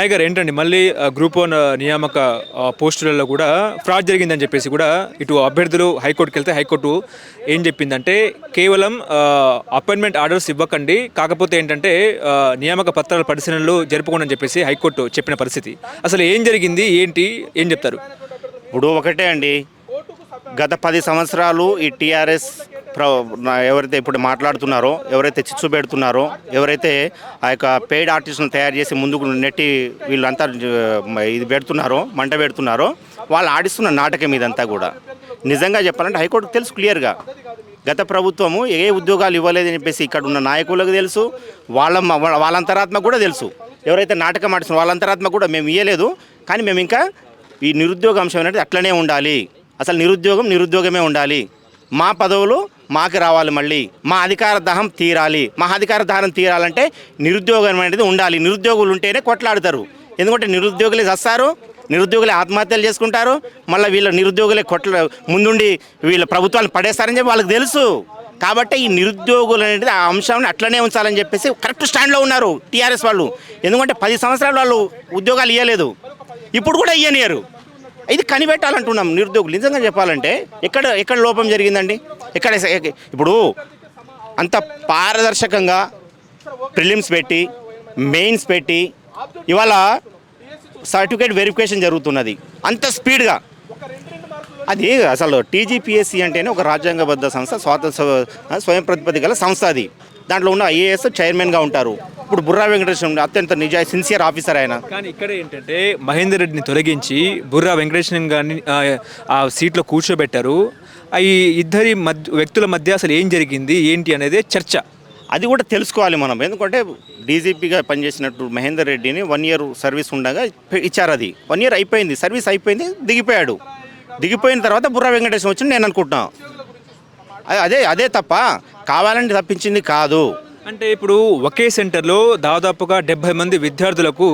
Hi గారు ఏంటండి? మళ్ళీ గ్రూప్ వన్ నియామక పోస్టులలో కూడా ఫ్రాడ్ జరిగిందని చెప్పేసి కూడా ఇటు అభ్యర్థులు హైకోర్టుకి వెళ్తే హైకోర్టు ఏం చెప్పిందంటే కేవలం అపాయింట్మెంట్ ఆర్డర్స్ ఇవ్వకండి కాకపోతే ఏంటంటే నియామక పత్రాల పరిశీలనలు జరుపుకోండి అని చెప్పేసి హైకోర్టు చెప్పిన పరిస్థితి. అసలు ఏం జరిగింది? ఏంటి? ఏం చెప్తారు? ఇప్పుడు ఒకటే అండి. గత పది సంవత్సరాలు ఈ టీఆర్ఎస్ ఎవరైతే ఇప్పుడు మాట్లాడుతున్నారో ఎవరైతే చిచ్చు పెడుతున్నారో ఎవరైతే ఆ యొక్క పెయిడ్ ఆర్టిస్ట్ని తయారు చేసి ముందుకు నెట్టి వీళ్ళంతా ఇది పెడుతున్నారో మంట పెడుతున్నారో వాళ్ళు ఆడిస్తున్న నాటకం ఇదంతా కూడా. నిజంగా చెప్పాలంటే హైకోర్టుకు తెలుసు క్లియర్గా. గత ప్రభుత్వము ఏ ఉద్యోగాలు ఇవ్వలేదని చెప్పేసి ఇక్కడ ఉన్న నాయకులకు తెలుసు వాళ్ళ వాళ్ళ కూడా తెలుసు. ఎవరైతే నాటకం ఆడిస్తున్న వాళ్ళంతరాత్మ కూడా మేము ఇవ్వలేదు కానీ మేము ఇంకా ఈ నిరుద్యోగ అంశం అనేది అట్లనే ఉండాలి. అసలు నిరుద్యోగం నిరుద్యోగమే ఉండాలి. మా పదవులు మాకు రావాలి మళ్ళీ. మా అధికార దహం తీరాలి. మా అధికార దహనం తీరాలంటే నిరుద్యోగం అనేది ఉండాలి. నిరుద్యోగులు ఉంటేనే కొట్లాడతారు. ఎందుకంటే నిరుద్యోగులే చస్తారు నిరుద్యోగులే ఆత్మహత్యలు చేసుకుంటారు మళ్ళీ వీళ్ళ నిరుద్యోగులే కొట్ల ముందుండి వీళ్ళ ప్రభుత్వాలు పడేస్తారని చెప్పి వాళ్ళకి తెలుసు. కాబట్టి ఈ నిరుద్యోగులు అనేది ఆ అంశాన్ని అట్లనే ఉంచాలని చెప్పేసి కరెక్ట్ స్టాండ్లో ఉన్నారు టీఆర్ఎస్ వాళ్ళు. ఎందుకంటే పది సంవత్సరాలు వాళ్ళు ఉద్యోగాలు ఇవ్వలేదు ఇప్పుడు కూడా ఇయ్యనియరు ఇది కనిపెట్టాలంటున్నాం నిరుద్యోగులు. నిజంగా చెప్పాలంటే ఎక్కడ ఎక్కడ లోపం జరిగిందండి? ఇక్కడ ఇప్పుడు అంత పారదర్శకంగా ప్రిలిమ్స్ పెట్టి మెయిన్స్ పెట్టి ఇవాళ సర్టిఫికేట్ వెరిఫికేషన్ జరుగుతున్నది. అంత స్పీడ్గా. అది అసలు టీజీపీఎస్సీ అంటేనే ఒక రాజ్యాంగబద్ధ సంస్థ స్వాతంత్ర స్వయం ప్రతిపత్తి గల సంస్థ అది. దాంట్లో ఉన్న ఐఏఎస్ చైర్మన్గా ఉంటారు. ఇప్పుడు బుర్రా వెంకటేశ్వర అత్యంత నిజ సిన్సియర్ ఆఫీసర్ ఆయన. కానీ ఇక్కడ ఏంటంటే మహేందర్ రెడ్డిని తొలగించి బుర్రా వెంకటేశ్వరం గారిని ఆ, సీట్లో కూర్చోబెట్టారు. ఈ ఇద్దరి మధ్య వ్యక్తుల మధ్య అసలు ఏం జరిగింది ఏంటి అనేది చర్చ. అది కూడా తెలుసుకోవాలి మనం. ఎందుకంటే డీజీపీగా పనిచేసినట్టు మహేందర్ రెడ్డిని వన్ ఇయర్ సర్వీస్ ఉండగా ఇచ్చారు అది. వన్ ఇయర్ అయిపోయింది సర్వీస్ అయిపోయింది దిగిపోయాడు. దిగిపోయిన తర్వాత బుర్రా వెంకటేశ్వరం వచ్చి నేను అనుకుంటున్నా. అ- అదే అదే తప్ప కావాలని తప్పించింది కాదు. అంటే ఇప్పుడు ఒకే సెంటర్లో దాదాపుగా డెబ్బై మంది విద్యార్థులకు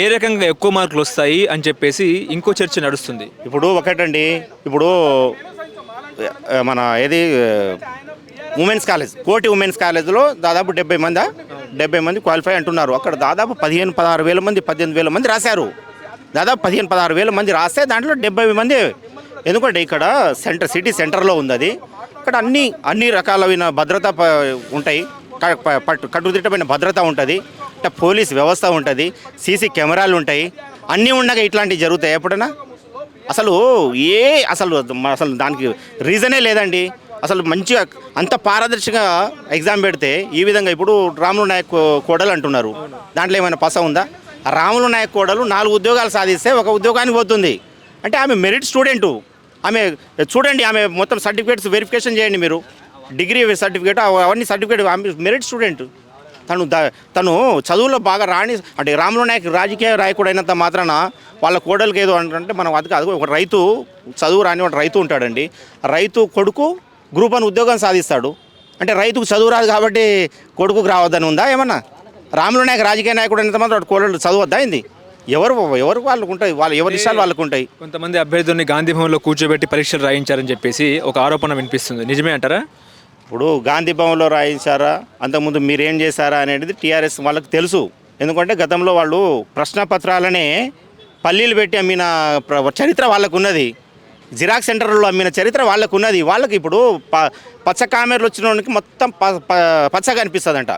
ఏ రకంగా ఎక్కువ మార్కులు వస్తాయి అని చెప్పేసి ఇంకో చర్చ నడుస్తుంది. ఇప్పుడు ఒకటండి ఇప్పుడు మన ఏది ఉమెన్స్ కాలేజ్ కోటి ఉమెన్స్ కాలేజ్లో దాదాపు డెబ్బై మంది? డెబ్బై మంది క్వాలిఫై అంటున్నారు. అక్కడ దాదాపు పదిహేను పదహారు వేల మంది పద్దెనిమిది వేల మంది రాశారు. దాదాపు పదిహేను పదహారు వేల మంది రాస్తే దాంట్లో డెబ్బై మంది. ఎందుకంటే ఇక్కడ సెంటర్ సిటీ సెంటర్లో ఉంది అది ఇక్కడ అన్ని అన్ని రకాలైన భద్రత ఉంటాయి. కట్టుదిట్టమైన భద్రత ఉంటుంది పోలీస్ వ్యవస్థ ఉంటుంది సీసీ కెమెరాలు ఉంటాయి అన్నీ ఉండగా ఇట్లాంటివి జరుగుతాయి ఎప్పుడైనా అసలు ఏ అసలు అసలు దానికి రీజనే లేదండి. అసలు మంచిగా అంత పారదర్శకంగా ఎగ్జామ్ పెడితే ఈ విధంగా ఇప్పుడు రాములు నాయక్ కోడలు అంటున్నారు. దాంట్లో ఏమైనా పస ఉందా? రాములు నాయక్ కోడలు నాలుగు ఉద్యోగాలు సాధిస్తే ఒక ఉద్యోగానికి పోతుంది. అంటే ఆమె మెరిట్ స్టూడెంటు ఆమె చూడండి ఆమె మొత్తం సర్టిఫికేట్స్ వెరిఫికేషన్ చేయండి మీరు. డిగ్రీ సర్టిఫికేట్ అవన్నీ సర్టిఫికేట్ మెరిట్ స్టూడెంట్. తను ద తను చదువులో బాగా రాణి అంటే రాములు నాయక్ రాజకీయ నాయకుడు అయినంత మాత్రాన వాళ్ళ కోడలికి ఏదో అంటే మనం అది కాదు ఒక రైతు చదువు రాని రైతు ఉంటాడండి. రైతు కొడుకు గ్రూప్ వన్ ఉద్యోగం సాధిస్తాడు. అంటే రైతుకు చదువు రాదు కాబట్టి కొడుకుకు రావద్దని ఉందా ఏమన్నా? రాములు నాయక్ రాజకీయ నాయకుడు అయినంత మాత్రం వాడు కోడలు చదవద్దా అయింది ఎవరు ఎవరు వాళ్ళకు ఉంటాయి వాళ్ళ ఎవరి ఇష్టాలు వాళ్ళకు ఉంటాయి. కొంతమంది అభ్యర్థుల్ని గాంధీ భవన్లో కూర్చోబెట్టి పరీక్షలు రాయించారని చెప్పేసి ఒక ఆరోపణ వినిపిస్తుంది. నిజమే అంటారా? ఇప్పుడు గాంధీ భవన్లో రాయించారా? అంతకుముందు మీరేం చేశారా అనేది టీఆర్ఎస్ వాళ్ళకి తెలుసు. ఎందుకంటే గతంలో వాళ్ళు ప్రశ్నపత్రాలనే పల్లీలు పెట్టి అమ్మిన ప్ర- చరిత్ర వాళ్ళకు ఉన్నది జిరాక్స్ సెంటర్లో అమ్మిన చరిత్ర వాళ్ళకు ఉన్నది వాళ్ళకి ఇప్పుడు ప పచ్చ కామెర్లు వచ్చినోడికి మొత్తం ప ప- పచ్చగా అనిపిస్తుందంట.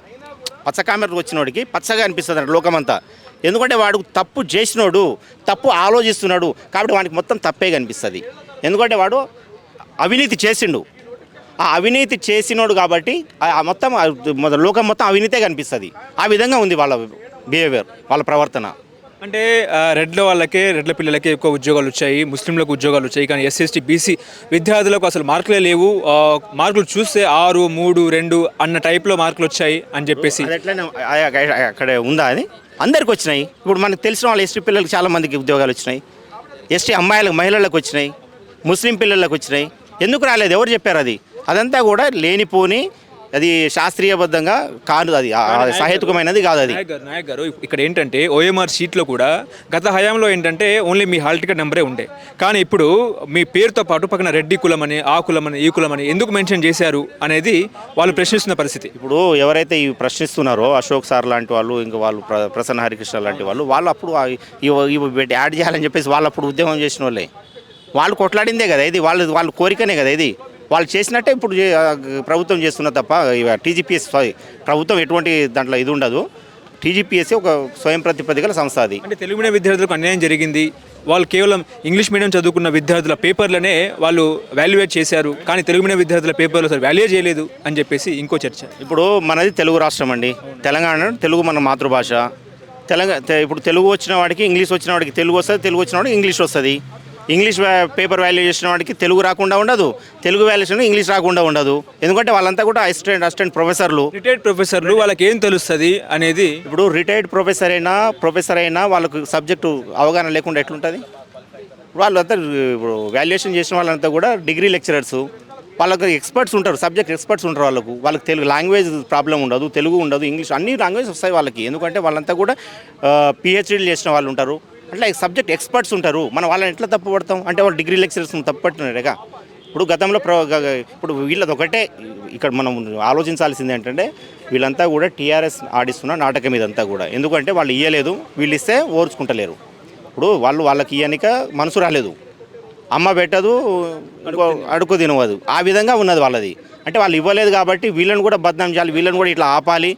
పచ్చ కామెర్లు వచ్చినోడికి పచ్చగా అనిపిస్తుందంట లోకమంతా. ఎందుకంటే వాడు తప్పు చేసినోడు తప్పు ఆలోచిస్తున్నాడు. కాబట్టి వానికి మొత్తం తప్పే కనిపిస్తుంది. ఎందుకంటే వాడు అవినీతి చేసిండు. ఆ అవినీతి చేసినోడు కాబట్టి మొత్తం లోకం మొత్తం అవినీతే కనిపిస్తుంది. ఆ విధంగా ఉంది వాళ్ళ బిహేవియర్ వాళ్ళ ప్రవర్తన. అంటే రెడ్ల వాళ్ళకే రెడ్ల పిల్లలకే ఎక్కువ ఉద్యోగాలు వచ్చాయి ముస్లింలకు ఉద్యోగాలు వచ్చాయి కానీ ఎస్సీ ఎస్టీ బీసీ విద్యార్థులకు అసలు మార్కులే లేవు. మార్కులు చూస్తే ఆరు మూడు రెండు అన్న టైప్లో మార్కులు వచ్చాయి అని చెప్పేసి. అక్కడ ఉందా అది? అందరికి వచ్చినాయి. ఇప్పుడు మనకు తెలిసిన వాళ్ళ ఎస్టీ పిల్లలకి చాలా మందికి ఉద్యోగాలు వచ్చినాయి. ఎస్టీ అమ్మాయిలకు మహిళలకు వచ్చినాయి. ముస్లిం పిల్లలకు వచ్చినాయి. ఎందుకు రాలేదు? ఎవరు చెప్పారు అది? అదంతా కూడా లేనిపోని అది శాస్త్రీయబద్ధంగా కాదు అది. సహేతుకమైనది కాదు అది. నాయక్ గారు ఇక్కడ ఏంటంటే ఓఎంఆర్ షీట్లో కూడా గత హయాంలో ఏంటంటే ఓన్లీ మీ హాల్ టికెట్ నెంబరే ఉండే. కానీ ఇప్పుడు మీ పేరుతో పాటు పక్కన రెడ్డి కులం అని ఆ కులం అని ఈ కులం అని ఎందుకు మెన్షన్ చేశారు అనేది వాళ్ళు ప్రశ్నిస్తున్న పరిస్థితి. ఇప్పుడు ఎవరైతే ఇవి ప్రశ్నిస్తున్నారో అశోక్ సార్ లాంటి వాళ్ళు ఇంకా వాళ్ళు ప్ర- ప్రసన్న హరికృష్ణ లాంటి వాళ్ళు వాళ్ళు అప్పుడు యాడ్ చేయాలని చెప్పేసి వాళ్ళు అప్పుడు ఉద్యమం చేసిన వాళ్ళే. వాళ్ళు కొట్లాడిందే కదా ఇది వాళ్ళు వాళ్ళ కోరికనే కదా ఇది. వాళ్ళు చేసినట్టే ఇప్పుడు ప్రభుత్వం చేస్తున్న తప్ప టీజీపీఎస్ ప్రభుత్వం ఎటువంటి దాంట్లో ఇది ఉండదు. టీజీపీఎస్ ఒక స్వయం ప్రతిపదికల సంస్థ అది. అంటే తెలుగు మీడియం విద్యార్థులకు అన్యాయం జరిగింది. వాళ్ళు కేవలం ఇంగ్లీష్ మీడియం చదువుకున్న విద్యార్థుల పేపర్లనే వాళ్ళు వాల్యుయేట్ చేశారు. కానీ తెలుగు మీడియం విద్యార్థుల పేపర్లు అసలు వాల్యూ చేయలేదు అని చెప్పేసి ఇంకో చర్చ. ఇప్పుడు మనది తెలుగు రాష్ట్రం అండి. తెలంగాణ తెలుగు మన మాతృభాష. తెలంగాణ ఇప్పుడు తెలుగు వచ్చిన వాడికి ఇంగ్లీష్ వచ్చిన వాడికి తెలుగు వస్తుంది తెలుగు వచ్చిన వాడికి ఇంగ్లీష్ వస్తుంది. ఇంగ్లీష్ పేపర్ వాల్యూ చేసిన వాడికి తెలుగు రాకుండా ఉండదు. తెలుగు వాల్యుయేషన్ ఇంగ్లీష్ రాకుండా ఉండదు. ఎందుకంటే వాళ్ళంతా కూడా అసిస్టెంట్ అసిస్టెంట్ ప్రొఫెసర్లు. రిటైర్డ్ ప్రొఫెసర్లు వాళ్ళకి ఏం తెలుస్తుంది అనేది ఇప్పుడు రిటైర్డ్ ప్రొఫెసర్ అయినా ప్రొఫెసర్ అయినా వాళ్ళకు సబ్జెక్టు అవగాహన లేకుండా ఎట్లుంటుంది? వాళ్ళంతా ఇప్పుడు వాల్యుయేషన్ చేసిన వాళ్ళంతా కూడా డిగ్రీ లెక్చరర్స్. వాళ్ళకి ఎక్స్పర్ట్స్ ఉంటారు సబ్జెక్ట్ ఎక్స్పర్ట్స్ ఉంటారు వాళ్ళకు. వాళ్ళకి తెలుగు లాంగ్వేజ్ ప్రాబ్లం ఉండదు తెలుగు ఉండదు ఇంగ్లీష్ అన్ని లాంగ్వేజ్ వస్తాయి వాళ్ళకి. ఎందుకంటే వాళ్ళంతా కూడా పిహెచ్డీలు చేసిన వాళ్ళు ఉంటారు. అట్లా సబ్జెక్ట్ ఎక్స్పర్ట్స్ ఉంటారు. మనం వాళ్ళని ఎట్లా తప్పు పడతాం? అంటే వాళ్ళు డిగ్రీ లెక్చరర్స్ తప్పు పడుతున్నారుగా ఇప్పుడు గతంలో ప్ర గ- ఇప్పుడు వీళ్ళది ఒకటే. ఇక్కడ మనం ఆలోచించాల్సింది ఏంటంటే వీళ్ళంతా కూడా టీఆర్ఎస్ ఆడిస్తున్న నాటకం ఇదంతా కూడా. ఎందుకంటే వాళ్ళు ఇయ్యలేదు. వీళ్ళు ఇస్తే ఓర్చుకుంటలేరు. ఇప్పుడు వాళ్ళు వాళ్ళకి ఇయ్యనిక మనసు రాలేదు. అమ్మ పెట్టదు ఇంకో అడుగు తినవదు. ఆ విధంగా ఉన్నది వాళ్ళది. అంటే వాళ్ళు ఇవ్వలేదు కాబట్టి వీళ్ళని కూడా బద్నాం చేయాలి వీళ్ళని కూడా ఇట్లా ఆపాలి.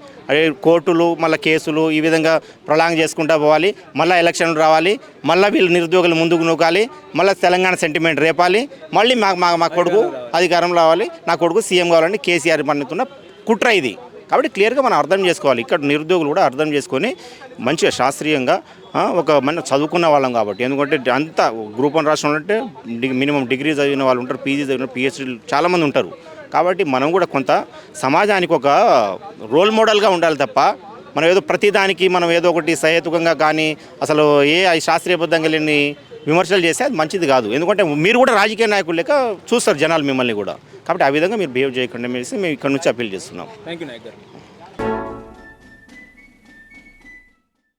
కోర్టులు మళ్ళీ కేసులు ఈ విధంగా ప్రొలాంగ్ చేసుకుంటూ పోవాలి. మళ్ళీ ఎలక్షన్లు రావాలి. మళ్ళీ వీళ్ళు నిరుద్యోగులు ముందుకు నూకాలి. మళ్ళీ తెలంగాణ సెంటిమెంట్ రేపాలి. మళ్ళీ మా మా మా కొడుకు అధికారం రావాలి. నా కొడుకు సీఎం కావాలని కేసీఆర్ పన్నుతున్న కుట్ర ఇది. కాబట్టి క్లియర్గా మనం అర్థం చేసుకోవాలి. ఇక్కడ నిరుద్యోగులు కూడా అర్థం చేసుకొని మంచిగా శాస్త్రీయంగా ఒక మన చదువుకున్న వాళ్ళం కాబట్టి. ఎందుకంటే అంత గ్రూప్ వన్ రాష్ట్రంలో అంటే డి- మినిమం డిగ్రీ చదివిన వాళ్ళు ఉంటారు పీజీ చదివిన పిహెచ్డీలు చాలామంది ఉంటారు. కాబట్టి మనం కూడా కొంత సమాజానికి ఒక రోల్ మోడల్గా ఉండాలి తప్ప మనం ఏదో ప్రతిదానికి మనం ఏదో ఒకటి సహేతుకంగా కానీ అసలు ఏ శాస్త్రీయబద్ధంగా లేని విమర్శలు చేస్తే అది మంచిది కాదు. ఎందుకంటే మీరు కూడా రాజకీయ నాయకులు లేక చూస్తారు జనాలు మిమ్మల్ని కూడా. కాబట్టి ఆ విధంగా మీరు బిహేవ్ చేయకుండా మేము ఇక్కడ నుంచి అప్పీల్ చేస్తున్నాం. థ్యాంక్ యూ నాయక్ గారు.